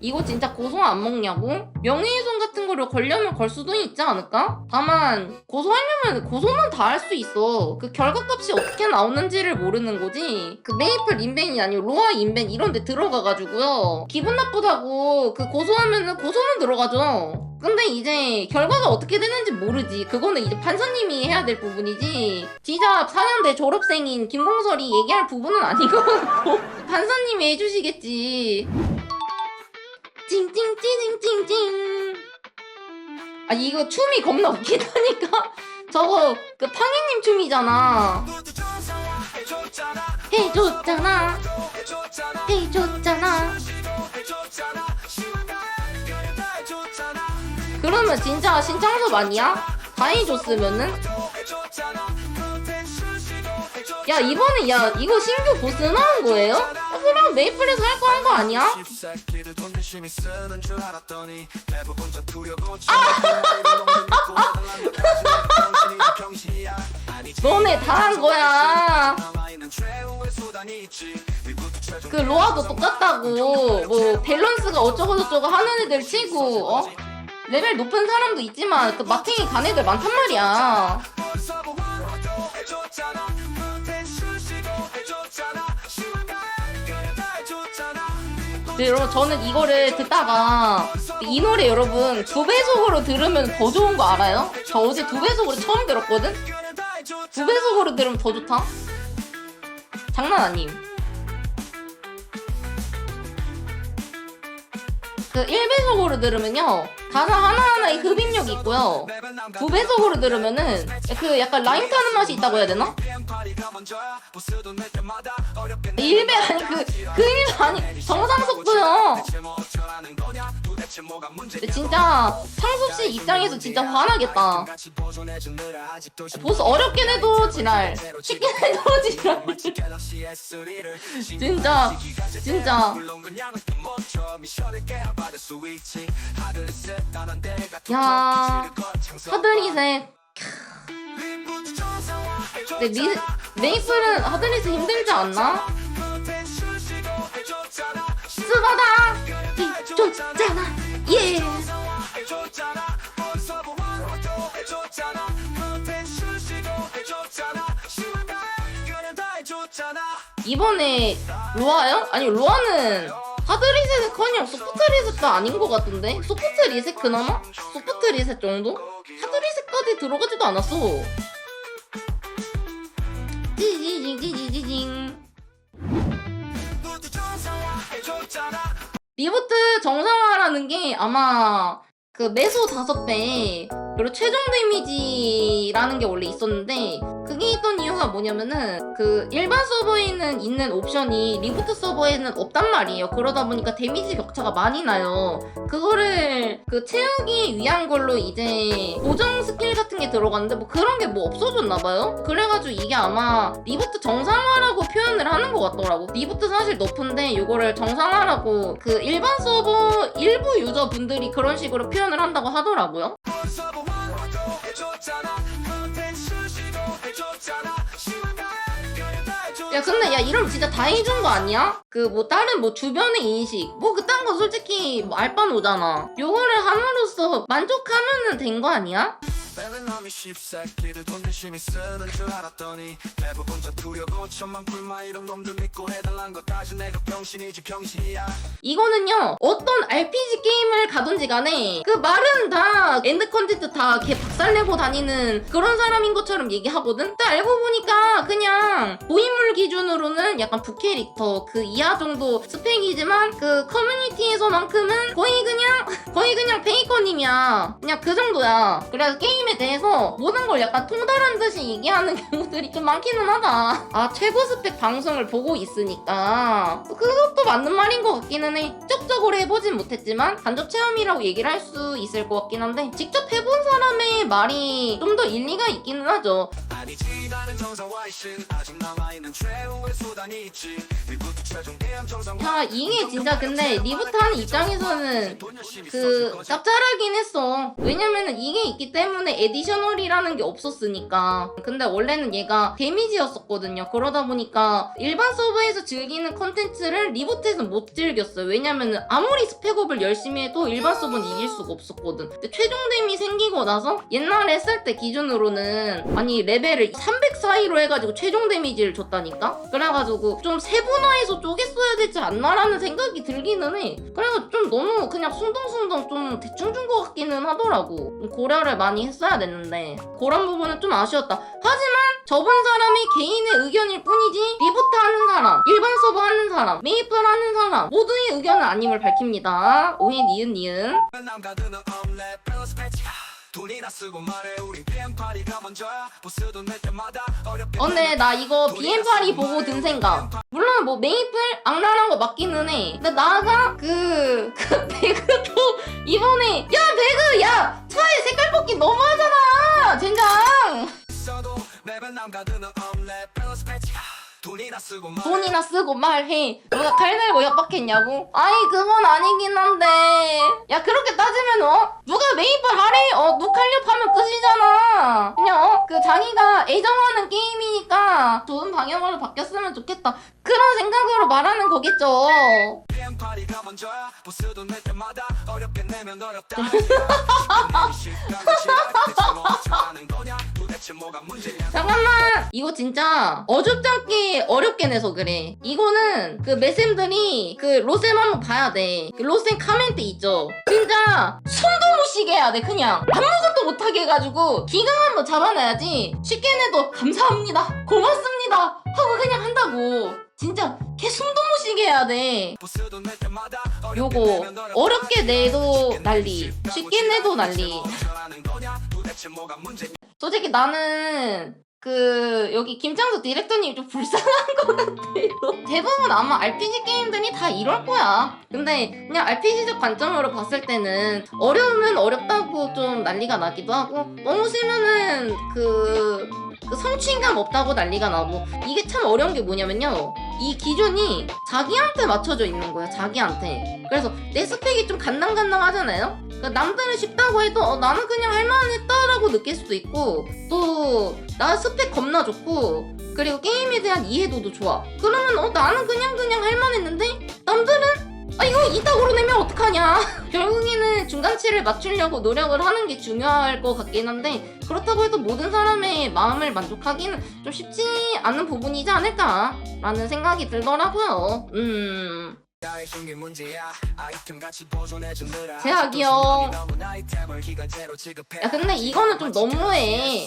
이거 진짜 고소 안 먹냐고? 명예훼손 같은 거를 걸려면 걸 수도 있지 않을까? 다만 고소하려면 고소는 다할 수 있어. 그 결과값이 어떻게 나오는지를 모르는 거지. 그 메이플 인벤이 아니고 로아 인벤 이런 데 들어가가지고요. 기분 나쁘다고 그 고소하면은 고소는 들어가죠. 근데 이제 결과가 어떻게 되는지 모르지. 그거는 이제 판사님이 해야 될 부분이지. 지잡 4년대 졸업생인 김공설이 얘기할 부분은 같고 판사님이 해주시겠지. 찡찡찡찡찡찡. 아 이거 춤이 겁나 웃기다니까. 저거 그 팡이님 춤이잖아. 해줬잖아. 해줬잖아. 그러면 진짜 신창섭 아니야? 다 해줬으면은? 야 이번에 야 이거 신규 보스 나온 거예요? 어, 그럼 메이플에서 할 거 한 거 아니야? 너네 다 한 거야. 그 로아도 똑같다고 뭐 밸런스가 어쩌고 저쩌고 하는 애들 치고 어? 레벨 높은 사람도 있지만 그 마탱이 간 애들 많단 말이야. 네, 여러분 저는 이거를 듣다가 이 노래 여러분 두 배속으로 들으면 더 좋은 거 알아요? 저 어제 두 배속으로 처음 들었거든? 두 배속으로 들으면 더 좋다? 장난 아님. 그 1배속으로 들으면요. 가사 하나하나에 흡입력이 있고요. 두 배속으로 들으면은 그 약간 라임 타는 맛이 있다고 해야 되나? 1배 아니 그, 그 1배 아니 진짜 상섭씨 입장에서 진짜 화나겠다. 보스 어렵긴 해도 지랄, 쉽긴 해도 지랄. 진짜, 진짜. 야, 하드릿에. 근데 미, 메이플은 하드릿이 힘들지 않나? 스바다 줬잖아 예 이번에 로아요? 아니 로아는 하드 리셋은 커녕 소프트 리셋도 아닌 것 같던데? 소프트 리셋 그나마? 소프트 리셋 정도? 하드 리셋까지 들어가지도 않았어 찌지징지지징 리부트 정상화라는 게 아마 그 매소 5배 그리고 최종 데미지라는 게 원래 있었는데 그게 있던 이유가 뭐냐면은 그 일반 서버에는 있는 옵션이 리부트 서버에는 없단 말이에요. 그러다 보니까 데미지 격차가 많이 나요. 그거를 그 채우기 위한 걸로 이제 고정 스킬 같은 게 들어갔는데 뭐 그런 게 뭐 없어졌나 봐요? 그래가지고 이게 아마 리부트 정상화라고 표현을 하는 것 같더라고. 리부트 사실 높은데 이거를 정상화라고 그 일반 서버 일부 유저분들이 그런 식으로 표현을 한다고 하더라고요 서버 왕도 해줬잖아. 컨텐츠 시도 해줬잖아. 야 근데 야 이러면 진짜 다 해준 거 아니야? 그 뭐 다른 뭐 주변의 인식 뭐 그딴 거 솔직히 뭐 알바는 오잖아 요거를 함으로써 만족하면은 된거 아니야? 벨렌함이 십새끼들 돈 열심히 쓰는 줄 알았더니 대부분 저투려고 천만 꿀마 이런 놈들 믿고 해달란 거 따지 내가 병신이지 병신이야 이거는요 어떤 RPG 게임을 가든지 간에 그 말은 다 엔드 컨텐츠 다개박 살 내고 다니는 그런 사람인 것처럼 얘기하거든? 근데 알고 보니까 그냥 고인물 기준으로는 약간 부캐릭터 그 이하 정도 스펙이지만 그 커뮤니티에서만큼은 거의 그냥 거의 그냥 페이커님이야. 그냥 그 정도야. 그래서 게임에 대해서 모든 걸 약간 통달한 듯이 얘기하는 경우들이 좀 많기는 하다. 아 최고 스펙 방송을 보고 있으니까. 그것도 맞는 말인 것 같기는 해. 직접적으로 해보진 못했지만 간접 체험이라고 얘기를 할 수 있을 것 같긴 한데 직접 해본 사람의 말이 좀 더 일리가 있기는 하죠. 아니지 나는 정상화의 신 아직 남아있는 최후의 수단이 있지 야 이게 진짜. 근데 리부트 하는 입장에서는 그 짭짤하긴 했어. 왜냐면은 이게 있기 때문에 에디셔널이라는 게 없었으니까. 근데 원래는 얘가 데미지였었거든요. 그러다 보니까 일반 서버에서 즐기는 컨텐츠를 리부트에서는 못 즐겼어요. 왜냐면은 아무리 스펙업을 열심히 해도 일반 서버는 이길 수가 없었거든. 근데 최종 데미 생기고 나서 옛날에 했을 때 기준으로는 아니 레벨을 300 사이로 해가지고 최종 데미지를 줬다니까? 그래가지고 좀 세분화해서 쪼갰어야 되지 않나라는 생각이 들기는 해. 그래서 좀 너무 그냥 숭덩숭덩 좀 대충 준 것 같기는 하더라고. 고려를 많이 했어야 됐는데. 그런 부분은 좀 아쉬웠다. 하지만 저번 사람이 개인의 의견일 뿐이지 리부트 하는 사람 일반 서버 하는 사람 메이플 하는 사람 모두의 의견은 아님을 밝힙니다. 오해 니은 니은 돈이나 쓰고 말해. 우린 PM 파리가 먼저야. 보스도 낼 때마다 어렵게 근데 나 이거 BM8이 보고 든 생각. 물론 뭐 메이플 악랄한 거 맞기는 해. 근데 나가 그, 그 배그도 이번에 야 배그! 야 차에 색깔 뽑기 너무하잖아! 젠장 돈이나 쓰고 말해 돈이나 쓰고 말해. 누가 칼 들고 협박했냐고? 아이 그건 아니긴 한데. 야 그렇게 따지면 어? 누가 메이플 하래? 어 누칼협하면 끝이잖아. 그냥 어? 그 자기가 애정하는 게임이니까 좋은 방향으로 바뀌었으면 좋겠다. 그런 생각으로 말하는 거겠죠. 파리가 보스도 낼 때마다 어렵게 내면 어렵다 잠깐만! 이거 진짜 않게 어렵게 내서 그래. 이거는 그 매쌤들이 그 로셈 한번 봐야 돼그 로셈 카멘트 있죠? 진짜 숨도 못 쉬게 해야 돼 그냥. 아무것도 못하게 해가지고 기강 한번 잡아놔야지. 쉽게 내도 감사합니다. 고맙습니다. 하고 그냥 한다고. 진짜 개 숨도 못 쉬게 해야 돼. 요거. 어렵게 내도 난리. 쉽게 내도 난리 솔직히 나는 그 여기 김창수 디렉터님 좀 불쌍한 것 같아요. 대부분 아마 RPG 게임들이 다 이럴 거야. 근데 그냥 RPG적 관점으로 봤을 때는 어려우면 어렵다고 좀 난리가 나기도 하고 너무 쉬면은 그, 그 성취감 없다고 난리가 나고 이게 참 어려운 게 뭐냐면요. 이 기준이 자기한테 맞춰져 있는 거예요. 자기한테. 그래서 내 스펙이 좀 간당간당하잖아요. 그러니까 남들은 쉽다고 해도 어, 나는 그냥 할만했다라고 느낄 수도 있고 또 나 스펙 겁나 좋고 그리고 게임에 대한 이해도도 좋아. 그러면 어 나는 그냥 그냥 할만했는데 남들은 아 이거 이따구로 내면 어떡하냐. 결국에는 중간치를 맞추려고 노력을 하는 게 중요할 것 같긴 한데 그렇다고 해도 모든 사람의 마음을 만족하기는 좀 쉽지 않은 부분이지 않을까라는 생각이 들더라고요. 음. 제약이요. 야 근데 이거는 좀 너무해.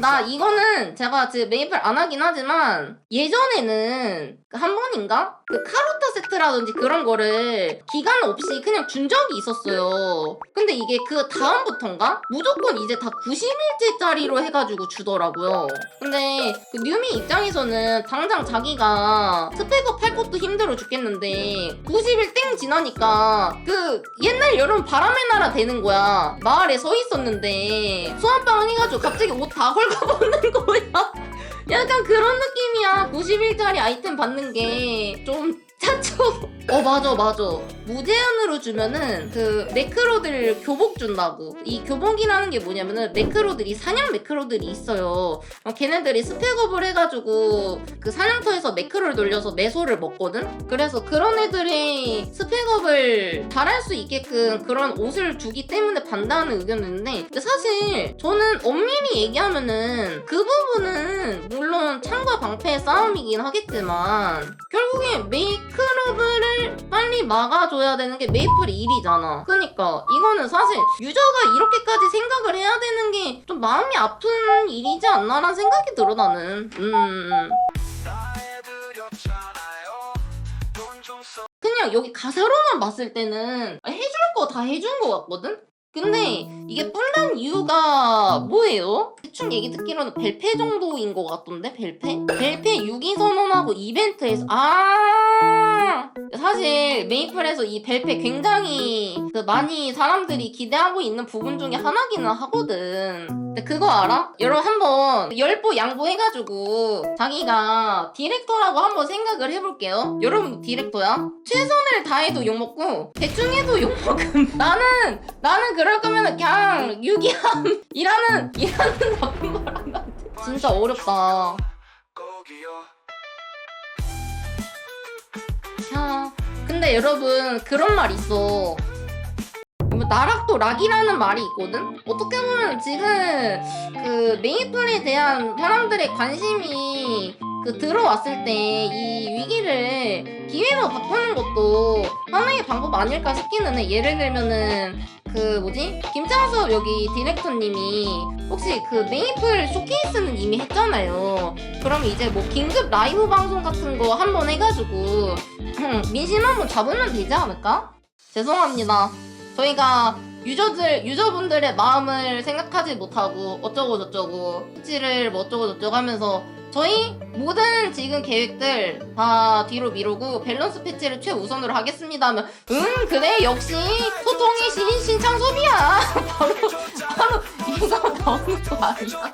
나 이거는 제가 지금 메이플 안 하긴 하지만 예전에는 그한 번인가 그 카루타 세트라든지 그런 거를 기간 없이 그냥 준 적이 있었어요. 근데 이게 그 다음부턴가 무조건 이제 다 90일째짜리로 해가지고 주더라고요. 근데 그 뉴미 입장에서는 당장 자기가 스펙업 할 것도 힘들어 죽겠는데 90일 땡 지나니까 그 옛날 여름 바람의 나라 되는 거야. 마을에 서 있었는데 소환빵 해가지고 갑자기 옷 다 헐거벗는 거야. 약간 그런 느낌이야. 90일짜리 아이템 받는 게 좀 차초. 어 맞아 맞아. 무제한으로 주면은 그 매크로들 교복 준다고. 이 교복이라는 게 뭐냐면은 매크로들이 사냥 매크로들이 있어요. 어, 걔네들이 스펙업을 해가지고 그 사냥터에서 매크로를 돌려서 매소를 먹거든. 그래서 그런 애들이 스펙업을 잘할 수 있게끔 그런 옷을 주기 때문에 반대하는 의견이 있는데 근데 사실 저는 엄밀히 얘기하면은 그 부분은 물론 창과 방패의 싸움이긴 하겠지만 결국에 메이크업을 빨리 막아줘야 되는 게 메이플의 일이잖아. 그러니까 이거는 사실 유저가 이렇게까지 생각을 해야 되는 게 좀 마음이 아픈 일이지 않나라는 생각이 들어 나는. 음. 그냥 여기 가사로만 봤을 때는 해줄 거 다 해준 것 같거든? 근데 이게 뿔난 이유가 뭐예요? 대충 얘기 듣기로는 벨페 정도인 것 같던데 벨페? 벨페 6위 선언하고 이벤트에서 아 사실 메이플에서 이 벨페 굉장히 그 많이 사람들이 기대하고 있는 부분 중에 하나기는 하거든. 근데 그거 알아? 여러분 한번 열보 양보해가지고 자기가 디렉터라고 한번 생각을 해볼게요. 여러분 디렉터야? 최선을 다해도 욕먹고 대충 해도 욕먹음. 나는 나는 그럴 거면 그냥 유기함 일하는 일하는 나쁜 거랑 진짜 어렵다. 꼭이요 야, 근데 여러분 그런 말 있어. 뭐 나락도 락이라는 말이 있거든. 어떻게 보면 지금 그 메이플에 대한 사람들의 관심이 그 들어왔을 때 이 위기를 기회로 바꾸는 것도 하나의 방법 아닐까 싶기는 해. 예를 들면은 그 뭐지 김창섭 여기 디렉터님이 혹시 그 메이플 쇼케이스는 이미 했잖아요. 그럼 이제 뭐 긴급 라이브 방송 같은 거 한번 해가지고 민심 한번 잡으면 되지 않을까? 죄송합니다. 저희가 유저들 유저분들의 마음을 생각하지 못하고 어쩌고 저쩌고 패치를 뭐 어쩌고 저쩌고 하면서 저희 모든 지금 계획들 다 뒤로 미루고 밸런스 패치를 최우선으로 하겠습니다 하면 음 그래 역시 소통의 신 신창섭이야 바로 바로 이거 나오는 거 아니야?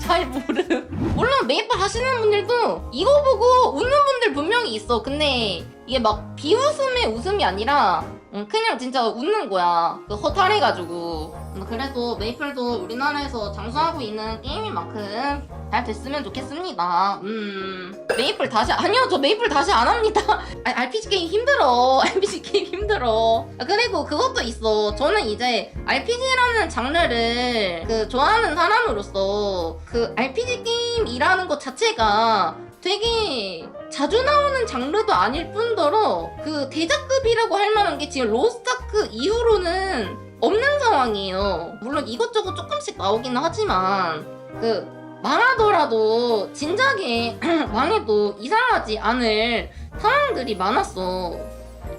잘 모름. 물론 메이플 하시는 분들도 이거 보고 웃는 분들 분명히 있어. 근데 이게 막 비웃음의 웃음이 아니라 음, 그냥 진짜 웃는 거야. 그 허탈해가지고. 음, 그래도 메이플도 우리나라에서 장수하고 있는 게임인 만큼 잘 됐으면 좋겠습니다. 음. 메이플 다시, 아니요, 저 메이플 다시 안 합니다. 아, RPG 게임 힘들어. RPG 게임 힘들어. 아, 그리고 그것도 있어. 저는 이제 RPG라는 장르를 그 좋아하는 사람으로서 그 RPG 게임이라는 것 자체가 되게 자주 나오는 장르도 아닐 뿐더러 그 대작급이라고 할 만한 게 지금 로스타크 이후로는 없는 상황이에요. 물론 이것저것 조금씩 나오기는 하지만 그 망하더라도 진작에 망해도 이상하지 않을 상황들이 많았어.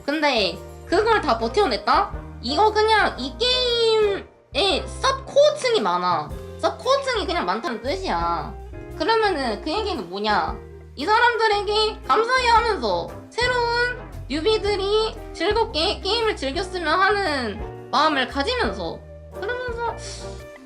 근데 그걸 다 버텨냈다? 이거 그냥 이 게임에 섭코어층이 많아. 섭코어층이 그냥 많다는 뜻이야. 그러면은 그 얘기는 뭐냐? 이 사람들에게 감사해 하면서 새로운 뉴비들이 즐겁게 게임을 즐겼으면 하는 마음을 가지면서 그러면서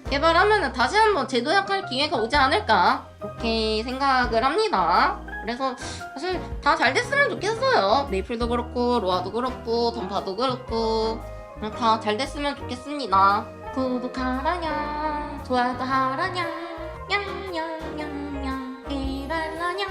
개발하면은 다시 한번 재도약할 기회가 오지 않을까 그렇게 생각을 합니다. 그래서 사실 다 잘 됐으면 좋겠어요. 메이플도 그렇고 로아도 그렇고 던파도 그렇고 다 잘 됐으면 좋겠습니다. 구독하라냐 좋아도 하라냐 냥냥냥냥 해달라냐